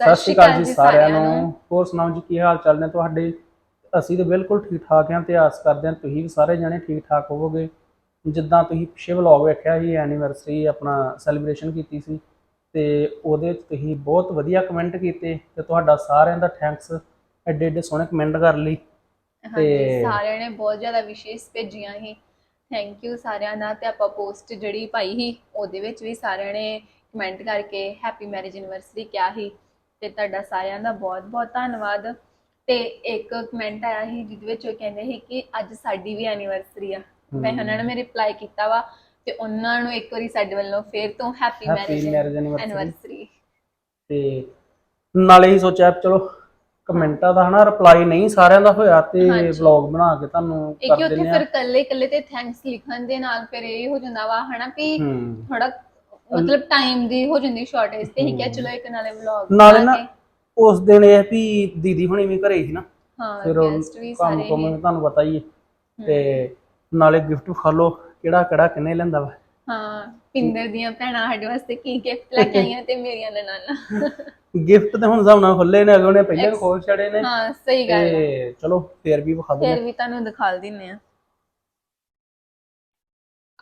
ਸਤਿ ਸ਼੍ਰੀ ਅਕਾਲ ਜੀ ਸਾਰਿਆਂ ਨੂੰ। ਹੋਰ ਸੁਣਾਓ ਜੀ ਕੀ ਹਾਲ ਚਾਲ ਨੇ ਤੁਹਾਡੇ? ਅਸੀਂ ਤਾਂ ਬਿਲਕੁਲ ਠੀਕ ਠਾਕ ਹਾਂ ਤੇ ਆਸ ਕਰਦੇ ਹਾਂ। ਤੁਸੀਂ ਵੀ ਸਾਰੇ ਜਣੇ ਠੀਕ ਠਾਕ ਹੋਵੋਗੇ। ਜਿੱਦਾਂ ਤੁਸੀਂ ਪਿਛੇ ਵਲੌਗ ਵੇਖਿਆ ਸੀ ਐਨੀਵਰਸਰੀ ਆਪਣਾ ਸੈਲੀਬ੍ਰੇਸ਼ਨ ਕੀਤੀ ਸੀ ਤੇ ਉਹਦੇ ਵਿੱਚ ਤੁਸੀਂ ਬਹੁਤ ਵਧੀਆ ਕਮੈਂਟ ਕੀਤੇ ਤੇ ਤੁਹਾਡਾ ਸਾਰਿਆਂ ਦਾ ਥੈਂਕਸ ਐਡੇ ਐਡੇ ਸੋਹਣੇ ਕਮੈਂਟ ਕਰ ਲਈ ਤੇ- ਸਾਰਿਆਂ ਨੇ ਬਹੁਤ ਜ਼ਿਆਦਾ ਵਿਸ਼ੇਸ਼ ਭੇਜੀਆਂ ਸੀ। ਥੈਂਕ ਯੂ ਸਾਰਿਆਂ ਦਾ। ਤੇ ਆਪਾਂ ਪੋਸਟ ਜਿਹੜੀ ਪਾਈ ਸੀ ਉਹਦੇ ਵਿੱਚ ਵੀ ਸਾਰਿਆਂ ਨੇ ਕਮੈਂਟ ਕਰਕੇ ਹੈਪੀ ਮੈਰਿਜ ਐਨਵਰਸਰੀ ਕਿਹਾ ਸੀ। ਤੇ ਤੁਹਾਡਾ ਸਾਰਿਆਂ ਦਾ ਬਹੁਤ ਬਹੁਤ ਧੰਨਵਾਦ। ਤੇ ਇੱਕ ਕਮੈਂਟ ਆਇਆ ਸੀ ਜਿਹਦੇ ਵਿੱਚ ਉਹ ਕਹਿੰਦੇ ਸੀ ਕਿ ਅੱਜ ਸਾਡੀ ਵੀ ਐਨੀਵਰਸਰੀ ਆ। ਮੈਂ ਉਹਨਾਂ ਨੂੰ ਰਿਪਲਾਈ ਕੀਤਾ ਵਾ ਤੇ ਉਹਨਾਂ ਨੂੰ ਇੱਕ ਵਾਰੀ ਸਾਡੇ ਵੱਲੋਂ ਫੇਰ ਤੋਂ ਹੈਪੀ ਮੈਰਿਜ। ਐਨਵਰਸਰੀ ਤੇ ਨਾਲੇ ਹੀ ਸੋਚਿਆ ਚਲੋ ਕਮੈਂਟਾਂ ਦਾ ਹਨਾ ਰਿਪਲਾਈ ਨਹੀਂ ਸਾਰਿਆਂ ਦਾ ਹੋਇਆ ਤੇ। ਵਲੌਗ ਬਣਾ ਕੇ ਤੁਹਾਨੂੰ ਇੱਕ ਕਰ ਹੀ ਉੱਥੇ ਦਿੰਦੇ ਫਿਰ ਆ। ਕੱਲੇ ਕੱਲੇ ਤੇ ਥੈਂਕਸ ਲਿਖਣ ਦੇ ਨਾਲ ਫਿਰ ਇਹ ਹੋ ਜਾਂਦਾ ਵਾ ਹਨਾ ਵੀ ਥੋੜਾ ਮਤਲਬ ਟਾਈਮ ਦੀ ਹੋ ਜਾਂਦੀ ਸ਼ਾਰਟੇਜ ਤੇ ਹੀ ਕਿਹਾ ਚਲੋ ਇੱਕ ਨਾਲੇ ਵਲੌਗ ਨਾਲੇ ਨਾ ਉਸ ਦਿਨ ਇਹ ਵੀ ਦੀਦੀ ਹੁਣੀ ਵੀ ਘਰੇ ਸੀ ਨਾ। ਹਾਂ ਫਿਰ ਵੀ ਕੰਮ ਸਾਰੇ ਕੰਮ ਵੀ ਤੁਹਾਨੂੰ ਪਤਾ ਹੀ ਹੈ। ਤੇ ਨਾਲੇ ਗਿਫਟ ਖਾ ਲੋ ਕਿਹੜਾ ਕਿਹੜਾ ਕਿੰਨੇ ਲੈਂਦਾ ਵਾ। ਹਾਂ ਪਿੰਦਰ ਦੀਆਂ ਭੈਣਾਂ ਸਾਡੇ ਵਾਸਤੇ ਕੀ ਗਿਫਟ ਲੈ ਕੇ ਆਈਆਂ ਤੇ ਮੇਰੀਆਂ ਨਨਾਣਾ ਗਿਫਟ ਤੇ ਹੁਣ ਸਾਹਮਣਾ ਖੁੱਲੇ ਨੇ ਅਗਲੇ ਨੇ ਪਹਿਲਾਂ ਖੋਲ ਛੜੇ ਨੇ। ਹਾਂ ਸਹੀ ਗੱਲ ਹੈ ਤੇ ਚਲੋ ਫੇਰ ਵੀ ਵਿਖਾ ਦਿੰਦੇ ਫਿਰ ਵੀ ਤੁਹਾਨੂੰ ਦਿਖਾ ਦਿੰਨੇ ਆ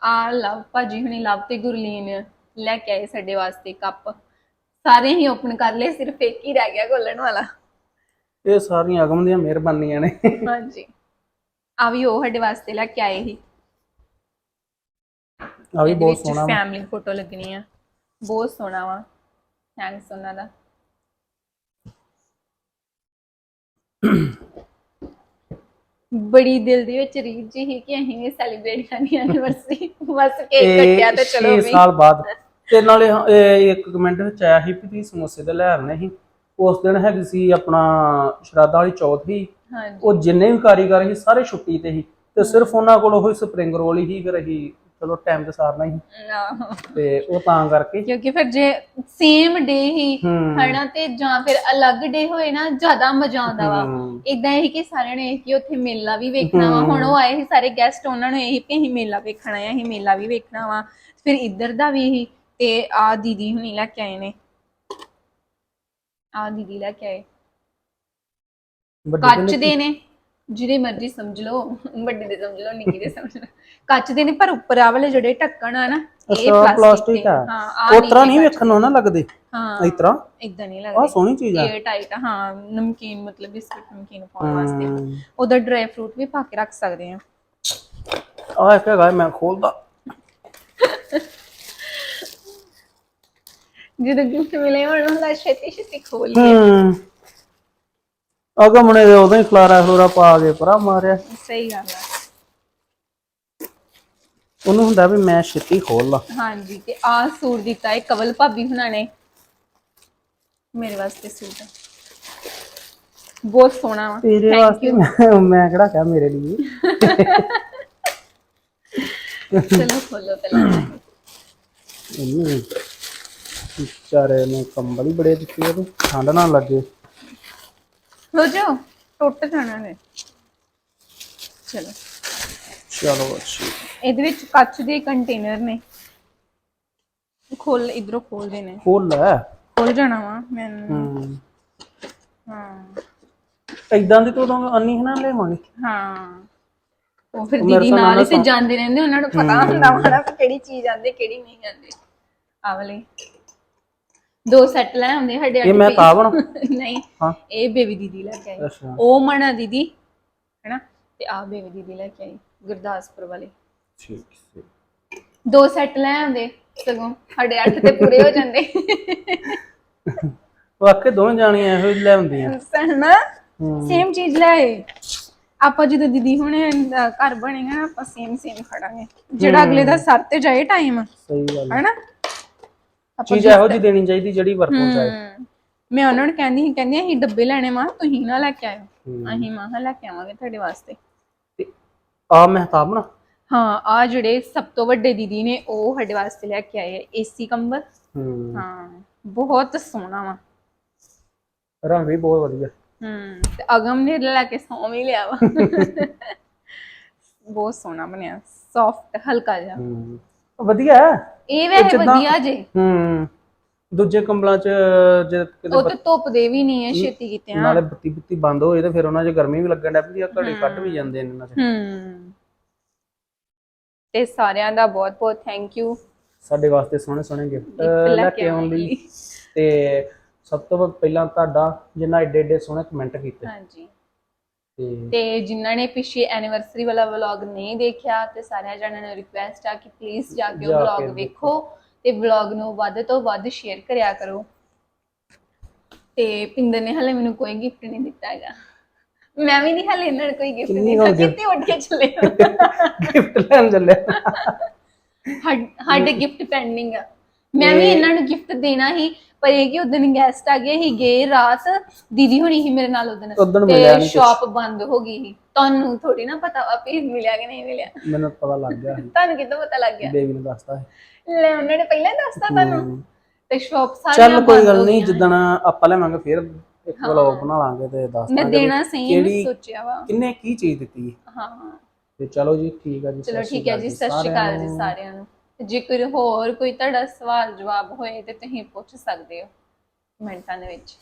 ਆ ਲਵ ਭਾਜੀ ਹੁਣੀ ਲਵ ਤੇ ਗੁਰਲੀਨ। ਲੈ ਕੇ ਆਏ ਸਾਡੇ ਵਾਸਤੇ ਕੱਪ। ਸਾਰੇ ਹੀ ਓਪਨ ਕਰ ਲਏ ਸਿਰਫ ਇੱਕ ਹੀ ਰਹਿ ਗਿਆ ਖੋਲਣ ਵਾਲਾ। ਇਹ ਸਾਰੀਆਂ ਅਗਮ ਦੀਆਂ ਮਿਹਰਬਾਨੀਆਂ ਨੇ। ਹਾਂਜੀ। ਆ ਵੀ ਉਹ ਸਾਡੇ ਵਾਸਤੇ ਲੈ ਕੇ ਆਏ ਸੀ। ਆ ਵੀ ਬਹੁਤ ਸੋਹਣਾ। ਫੈਮਿਲੀ ਫੋਟੋ ਲੱਗਣੀ ਆ। ਬਹੁਤ ਸੋਹਣਾ ਵਾ। ਥੈਂਕਸ ਉਹਨਾਂ ਦਾ। ਬੜੀ ਦਿਲ ਦੇ ਵਿੱਚ ਰੀਝ ਜੀ ਸੀ ਕਿ ਅਸੀਂ ਵੀ ਸੈਲੀਬ੍ਰੇਟ ਕਰਨੀ ਐਨੀਵਰਸਰੀ ਬਸ ਕੇਕ ਕੱਟਿਆ ਤੇ ਚਲੋ ਵੀ। ਸਾਲ ਬਾਅਦ। ਤੇ ਨਾਲੇ ਹਾਂ, ਇਹ ਇੱਕ ਕਮੈਂਟ ਵਿੱਚ ਆਇਆ ਸੀ ਵੀ ਤੁਸੀਂ ਸਮੋਸੇ ਤੇ ਲੈ ਆਉਣੇ ਸੀ। ਉਸ ਦਿਨ ਹੈਗੀ ਸੀ ਆਪਣਾ ਸ਼ਰਾਧਾ ਵਾਲੀ ਚੌਥ ਸੀ। ਹਾਂਜੀ। ਉਹ ਜਿੰਨੇ ਵੀ ਕਾਰੀਗਰ ਸੀ ਸਾਰੇ ਛੁੱਟੀ ਤੇ ਸੀ। ਤੇ ਸਿਰਫ ਉਹਨਾਂ ਕੋਲ ਉਹ ਸਪਰਿੰਗ ਰੋਲ ਹੀ ਫਿਰ ਅਸੀਂ ਚਲੋ ਟਾਈਮ ਤੇ ਸਾਰਨਾ ਆਹੋ। ਤੇ ਉਹ ਤਾਂ ਕਰਕੇ ਕਿਉਂਕਿ ਫਿਰ ਜੇ ਸੇਮ ਡੇ ਹੀ ਹੂੰ। ਹਨਾ ਤੇ ਜਾਂ ਫਿਰ ਅਲੱਗ ਡੇ ਹੋਏ ਨਾ ਜ਼ਿਆਦਾ ਮਜ਼ਾ ਆਉਂਦਾ ਵਾ। ਹੂੰ। ਇਦਾਂ ਹੀ ਕਿ ਸਾਰਿਆਂ ਨੇ ਕਿ ਉੱਥੇ ਮੇਲਾ ਵੀ ਵੇਖਣਾ ਵਾ। ਹੁਣ ਉਹ ਆਏ ਸੀ ਸਾਰੇ ਗੈਸਟ ਉਹਨਾਂ ਨੂੰ ਇਹੀ ਕਿ ਅਸੀਂ ਮੇਲਾ ਵੇਖਣਾ ਆ ਅਸੀਂ ਮੇਲਾ ਵੀ ਵੇਖਣਾ ਵਾ। ਫਿਰ ਇੱਧਰ ਦਾ ਵੀ ਹੀ ਤੇ ਆ ਦੀਦੀ ਹੁਣੀ ਲੈ ਕੇ ਆਏ ਨੇ। ਆ ਦੀਦੀ ਲੈ ਕੇ ਆਏ। ਕੱਚ ਦੇ ਨੇ ਜਿਹਦੇ ਮਰਜ਼ੀ ਸਮਝ ਲਓ ਵੱਡੇ ਦੇ ਸਮਝ ਲਓ ਨਿੱਕੀ ਦੇ ਸਮਝ ਲਓ। ਕੱਚ ਦੇ ਨੇ ਪਰ ਉੱਪਰ ਆ ਵਾਲੇ ਜਿਹੜੇ ਢੱਕਣ ਆ ਨਾ ਇਹ ਪਲਾਸਟਿਕ ਆ। ਹਾਂ ਆ ਉਹ ਤਰ੍ਹਾਂ ਨਹੀਂ ਵੇਖਣ ਨੂੰ ਨਾ ਲੱਗਦੇ? ਹਾਂ ਇਸ ਤਰ੍ਹਾਂ? ਇਦਾਂ ਨਹੀਂ ਲੱਗਦੇ। ਸੋਹਣੀ ਚੀਜ਼ ਆ। ਇਹ ਟਾਈਟ ਆ ਹਾਂ ਨਮਕੀਨ ਮਤਲਬ ਬਿਸਕੁਟ ਨਮਕੀਨ ਪਾਉਣ ਵਾਸਤੇ। ਉਹਦਾ ਡਰਾਈ ਫਰੂਟ ਵੀ ਪਾ ਕੇ ਰੱਖ ਸਕਦੇ ਆ। ਆਹ ਇੱਕ ਹੈਗਾ ਮੈਂ ਖੋਲਦਾ। ਜਦੋਂ ਗਿਫਟ ਮਿਲੇ ਹੁਣ ਹੁੰਦਾ ਛੇਤੀ ਛੇਤੀ ਖੋਲ ਕੇ ਹੂੰ। ਅਗਮ ਨੇ ਤੇ ਉਦੋਂ ਹੀ ਖਲਾਰਾ ਖਲੋਰਾ ਪਾ ਕੇ ਪਰਾ ਮਾਰਿਆ। ਸਹੀ ਗੱਲ ਆ। ਉਹਨੂੰ ਹੁੰਦਾ ਵੀ ਮੈਂ ਛੇਤੀ ਖੋਲ ਲਾ। ਹਾਂਜੀ ਤੇ ਆ ਸੂਟ ਦਿੱਤਾ ਹੈ ਕਵਲ ਭਾਬੀ ਹੁਣਾਂ ਨੇ। ਮੇਰੇ ਵਾਸਤੇ ਸੂਟ। ਬਹੁਤ ਸੋਹਣਾ ਵਾ। ਤੇਰੇ Thank ਵਾਸਤੇ you. ਮੈਂ- ਮੈਂ ਕਿਹੜਾ ਕਿਹਾ ਮੇਰੇ ਲਈ? ਚਲੋ ਖੋਲੋ ਪਹਿਲਾਂ। ਇਹਨੂੰ ਵਿਚਾਰੇ ਨੇ ਕੰਬਲ ਹੀ ਬੜੇ ਦਿੱਤੇ ਉਹਨੂੰ ਠੰਡ ਨਾ ਲੱਗੇ। ਹੋ ਜਾਓ ਟੁੱਟ ਜਾਣਾ ਨੇ। ਚਲੋ। ਚਲੋ ਅੱਛੀ। ਇਹਦੇ ਵਿੱਚ ਕੱਚ ਦੇ ਕੰਟੇਨਰ ਨੇ। ਖੋਲ ਇਧਰੋਂ ਖੋਲਦੇ ਨੇ। ਖੋਲ ਲੈ। ਖੋਲ ਜਾਣਾ ਵਾ ਮੈਂ ਹੂੰ। ਹਾਂ। ਇਦਾਂ ਦੀ ਤੋਂ ਅੰਨੀ ਨਾ ਲੈਵਾਂਗੇ ਹਾਂ। ਉਹ ਫਿਰ ਮੇਰੇ ਦੀਦੀ ਤੋਂ ਨਾਲ ਹੀ ਤੇ ਨਾ ਜਾਂਦੇ ਰਹਿੰਦੇ ਉਹਨਾਂ ਨੂੰ ਪਤਾ ਹੁੰਦਾ ਵਾ ਨਾ ਕਿ ਕਿਹੜੀ ਚੀਜ਼ ਆਂਦੇ ਕਿਹੜੀ ਨਹੀਂ ਆਂਦੇ ਆ ਵਾਲੇ। ਦੋ ਸੈੱਟ ਲੈ ਆਉਂਦੇ ਸਾਡੇ ਇਹ ਮੈਂ ਤਾਂ ਬਣਾ ਨਹੀਂ ਹਾਂ। ਇਹ ਬੇਬੀ ਦੀਦੀ ਲੈ ਕੇ ਆਈ। ਉਹ ਮਣਾ ਦੀਦੀ ਹੈਨਾ? ਤੇ ਆ ਬੇਬੀ ਦੀਦੀ ਲੈ ਕੇ ਆਈ ਗੁਰਦਾਸਪੁਰ ਵਾਲੇ। ਠੀਕ ਸੀ ਦੋ ਸੈੱਟ ਲੈ ਆਉਂਦੇ ਸਗੋਂ ਸਾਡੇ ਅੱਠ ਤੇ ਪੂਰੇ ਹੋ ਜਾਂਦੇ। ਵਾਕੇ ਦੋਵੇਂ ਜਾਣੀਆਂ ਇਹੋ ਜਿਹੀ ਲੈ ਹੁੰਦੀਆਂ ਸਹਨਾ ਸੇਮ ਚੀਜ਼ ਲੈ ਆਏ। ਆਪਾਂ ਜਦੋਂ ਦੀਦੀ ਹੁਣੇ ਘਰ ਬਣੇਗਾ ਆਪਾਂ ਸੇਮ ਸੇਮ ਖੜਾਂਗੇ। ਜਿਹੜਾ ਅਗਲੇ ਦਾ ਸਰ ਤੇ ਜਾਏ ਟਾਈਮ ਸਹੀ ਗੱਲ ਹੈਨਾ? ਚੀਜ਼ ਇਹੋ ਜਿਹੀ ਦੇਣੀ ਚਾਹੀਦੀ ਜਿਹੜੀ ਵਰਤੋਂ ਹਮ, ਮੈਂ ਉਹਨਾਂ ਨੂੰ ਕਹਿੰਦੀ ਸੀ ਕਹਿੰਦੀ ਅਸੀਂ ਡੱਬੇ ਲੈਣੇ ਮਾਂ ਤੁਸੀਂ ਨਾ ਲੈ ਕੇ ਆਇਓ। ਅਸੀਂ ਮਾਂ ਲੈ ਕੇ ਆਵਾਂਗੇ ਤੁਹਾਡੇ ਵਾਸਤੇ। ਆ ਮਹਿਤਾਬ ਨਾ ਹਾਂ ਆ ਜਿਹੜੇ ਸਭ ਤੋਂ ਵੱਡੇ ਦੀਦੀ ਨੇ ਉਹ ਸਾਡੇ ਵਾਸਤੇ ਲੈ ਕੇ ਆਏ ਏਸੀ ਕੰਬਲ। ਹੂੰ। ਹਾਂ ਬਹੁਤ ਸੋਹਣਾ ਵਾ। ਰੰਗ ਵੀ ਬਹੁਤ ਵਧੀਆ। ਹਮ ਤੇ ਅਗਮ ਨੇ ਲੈ ਕੇ ਸੌਂ ਵੀ ਲਿਆ ਵਾ। ਬਹੁਤ ਸੋਹਣਾ ਬਣਿਆ ਸੌਫਟ ਹਲਕਾ ਜਿਹਾ। ਹੂੰ। ਵਧੀਆ ਹੈ। ਇਹ ਵੈਸੇ ਜਿੱਦਾਂ- ਵਧੀਆ ਜੇ। ਹੂੰ ਦੂਜੇ ਕੰਬਲਾਂ 'ਚ ਜੇ ਕਿਤੇ ਉਹ ਤੇ ਧੁੱਪ ਦੇ ਵੀ ਨਹੀਂ ਹੈ ਛੇਤੀ ਕੀਤੇ ਹਾਂ ਨਾਲੇ ਬੱਤੀ ਬੱਤੀ ਬੰਦ ਹੋਏ ਤੇ ਫਿਰ ਉਹਨਾਂ 'ਚ ਗਰਮੀ ਵੀ ਲੱਗਣ ਲੱਗ ਪੈਂਦੀ ਆ ਘੜੀ ਕੱਢ ਵੀ ਜਾਂਦੇ ਨੇ ਇਹਨਾਂ 'ਚ ਹੂੰ। ਤੇ ਸਾਰਿਆਂ ਦਾ ਬਹੁਤ ਬਹੁਤ ਥੈਂਕ ਯੂ ਸਾਡੇ ਵਾਸਤੇ ਸੋਹਣੇ ਸੋਹਣੇ ਗਿਫਟ ਲੈ ਕੇ ਆਉਣ ਲਈ। ਲਈ। ਤੇ ਸਭ ਤੋਂ ਪਹਿਲਾਂ ਤੁਹਾਡਾ ਜਿੰਨਾ ਏਡੇ ਏਡੇ ਸੋਹਣੇ ਕਮੈਂਟ ਕੀਤੇ। ਹਾਂਜੀ। ਤੇ ਜਿਨ੍ਹਾਂ ਨੇ ਪਿਛੇ ਐਨੀਵਰਸਰੀ ਵਾਲਾ ਵਲੌਗ ਨਹੀਂ ਦੇਖਿਆ ਤੇ ਸਾਰਿਆਂ ਜਣਿਆਂ ਨੂੰ ਰਿਕੁਐਸਟ ਆ ਕਿ ਪਲੀਜ਼ ਜਾ ਕੇ ਉਹ ਵਲੌਗ ਵੇਖੋ ਤੇ ਵਲੌਗ ਨੂੰ ਵੱਧ ਤੋਂ ਵੱਧ ਸ਼ੇਅਰ ਕਰਿਆ ਕਰੋ। ਤੇ ਪਿੰਦਰ ਨੇ ਹਲੇ ਮੈਨੂੰ ਕੋਈ ਗਿਫਟ ਨਹੀਂ ਦਿੱਤਾ ਹੈਗਾ। ਮੈਂ ਵੀ ਨਹੀਂ ਹਲੇ ਇਹਨਾਂ ਨੂੰ ਕੋਈ ਗਿਫਟ ਕਿੰਨੀ ਦਿੱਤਾ? ਕਿਤੇ ਉੱਠ ਕੇ ਚਲੇ ਗਿਫਟ ਲੈਣ ਚੱਲੇ। ਸਾਡੇ ਗਿਫਟ ਪੈਂਡਿੰਗ ਆ। ਮੈਂ ਵੀ ਇਹਨਾਂ ਨੂੰ ਗਿਫਟ ਦੇਣਾ ਸੀ ਪਰ ਇਹ ਕਿ ਉਦੋਂ ਗੈਸਟ ਆ ਗਏ ਸੀ ਗਏ ਰਾਤ ਦੀਦੀ ਹੋਣੀ ਸੀ ਮੇਰੇ ਨਾਲ ਉਦੋਂ ਤੇ। ਸ਼ਾਪ ਬੰਦ ਹੋ ਗਈ ਸੀ। ਤੁਹਾਨੂੰ ਥੋੜੀ ਨਾ ਪਤਾ ਵਾ ਵੀ ਮਿਲਿਆ ਕਿ ਨਹੀਂ ਮਿਲਿਆ। ਮੈਨੂੰ ਪਤਾ ਲੱਗ ਗਿਆ ਤੁਹਾਨੂੰ ਕਿੱਦਾਂ ਪਤਾ ਲੱਗ ਗਿਆ? ਬੇਬੀ ਨੇ ਦੱਸਤਾ। ਲੈ ਉਹਨਾਂ ਨੇ ਪਹਿਲਾਂ ਹੀ ਦੱਸਤਾ ਤੁਹਾਨੂੰ। ਤੇ ਸ਼ਾਪ ਸਾਰੀ ਚੱਲ ਕੋਈ ਗੱਲ ਨਹੀਂ ਜਿੱਦਣ ਆਪਾਂ ਲੈਵਾਂਗੇ ਫਿਰ ਇੱਕ ਵਲੌਗ ਬਣਾ ਲਾਂਗੇ ਤੇ ਦੱਸ ਮੈਂ ਦੇਣਾ ਸਹੀ ਸੋਚਿਆ ਵਾ। ਕਿੰਨੇ ਕੀ ਚੀਜ਼ ਦਿੱਤੀ। ਹਾਂ। ਤੇ ਚਲੋ ਜੀ ਠੀਕ ਆ ਜੀ ਚਲੋ ਸਤਿ ਸ਼੍ਰੀ ਠੀਕ ਹੈ ਅਕਾਲ ਜੀ ਸਤਿ ਸ਼੍ਰੀ ਅਕਾਲ ਜੀ ਸਾਰਿਆਂ ਨੂੰ। ਜੇ ਕੋਈ ਹੋਰ ਕੋਈ ਤੁਹਾਡਾ ਸਵਾਲ ਜਵਾਬ ਹੋਏ ਤੇ ਤੁਸੀਂ ਪੁੱਛ ਸਕਦੇ ਹੋ ਕਮੈਂਟਾਂ ਦੇ ਵਿੱਚ।